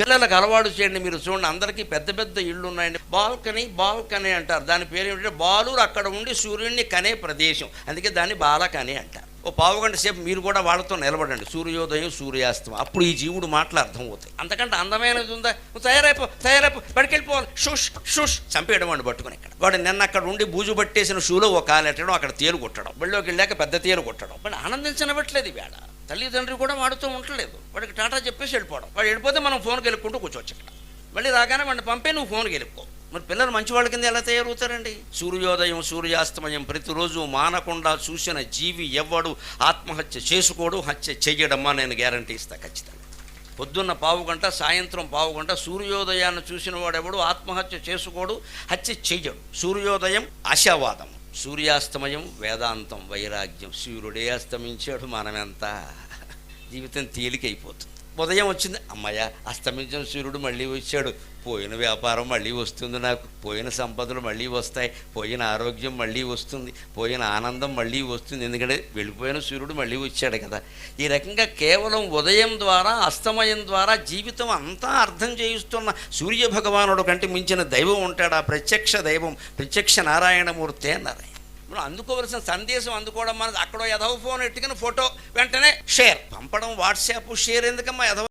పిల్లలకు అలవాటు చేయండి మీరు చూడండి అందరికీ పెద్ద పెద్ద ఇళ్ళు ఉన్నాయండి బాల్కనీ బాల్కనీ అంటారు. దాని పేరు ఏమిటంటే బాలురు అక్కడ ఉండి సూర్యుడిని కనే ప్రదేశం. అందుకే దాన్ని బాలకని అంటారు. ఓ పావు గంట సేపు మీరు కూడా వాళ్ళతో నిలబడండి. సూర్యోదయం సూర్యాస్తం అప్పుడు ఈ జీవుడు మాటలు అర్థమవుతాయి. అంతకంటే అందమైనది ఉందా? తయారైపో తయారైపో బడికెళ్ళిపోవాలి షుష్ షుష్ చంపేయడం వాడిని పట్టుకుని ఇక్కడ. వాడు నిన్న అక్కడ ఉండి బూజు పట్టేసిన షూలో ఒక కాలెట్టడం అక్కడ తేలు కొట్టడం. బళ్ళోకి వెళ్ళాక పెద్ద తేలు కొట్టడం. వాడు ఆనందించనివ్వట్లేదు వేళ తల్లిదండ్రి కూడా వాడుతూ ఉండలేదు వాడికి టాటా చెప్పేసి వెళ్ళిపోవడం. వాడు వెళ్ళిపోతే మనం ఫోన్కి వెళ్ళుకుంటూ కూర్చోవచ్చు ఇక్కడ. మళ్ళీ రాగానే వాడిని పంపే నువ్వు ఫోన్కి వెళ్ళిపో. మరి పిల్లలు మంచి వాళ్ళ కింద ఎలా తయారవుతారండి? సూర్యోదయం సూర్యాస్తమయం ప్రతిరోజు మానకుండా చూసిన జీవి ఎవ్వడు ఆత్మహత్య చేసుకోడు హత్య చెయ్యడమ్మా నేను గ్యారంటీ ఇస్తా ఖచ్చితంగా. పొద్దున్న పావు గంట సాయంత్రం పావు గంట సూర్యోదయాన్ని చూసిన వాడెవడు ఆత్మహత్య చేసుకోడు హత్య చెయ్యడు. సూర్యోదయం ఆశావాదం. సూర్యాస్తమయం వేదాంతం వైరాగ్యం. సూర్యుడే అస్తమించాడు మనమెంత. జీవితం తేలికైపోతుంది. ఉదయం వచ్చింది అమ్మయ్య అస్తమించిన సూర్యుడు మళ్ళీ వచ్చాడు. పోయిన వ్యాపారం మళ్ళీ వస్తుంది నాకు. పోయిన సంపదలు మళ్ళీ వస్తాయి. పోయిన ఆరోగ్యం మళ్ళీ వస్తుంది. పోయిన ఆనందం మళ్ళీ వస్తుంది. ఎందుకంటే వెళ్ళిపోయిన సూర్యుడు మళ్ళీ వచ్చాడు కదా. ఈ రకంగా కేవలం ఉదయం ద్వారా అస్తమయం ద్వారా జీవితం అంతా అర్థం చేయిస్తున్న సూర్య భగవానుడు కంటే మించిన దైవం ఉంటాడు? ఆ ప్రత్యక్ష దైవం ప్రత్యక్ష నారాయణమూర్తి అన్నారు మనం అందుకోవలసిన సందేశం అందుకోవడం మనది అక్కడ ఎదవ ఫోన్ ఎట్టుకుని ఫోటో వెంటనే షేర్. పంపడం వాట్సాప్ షేర్ ఎందుకమ్మా ఎదవ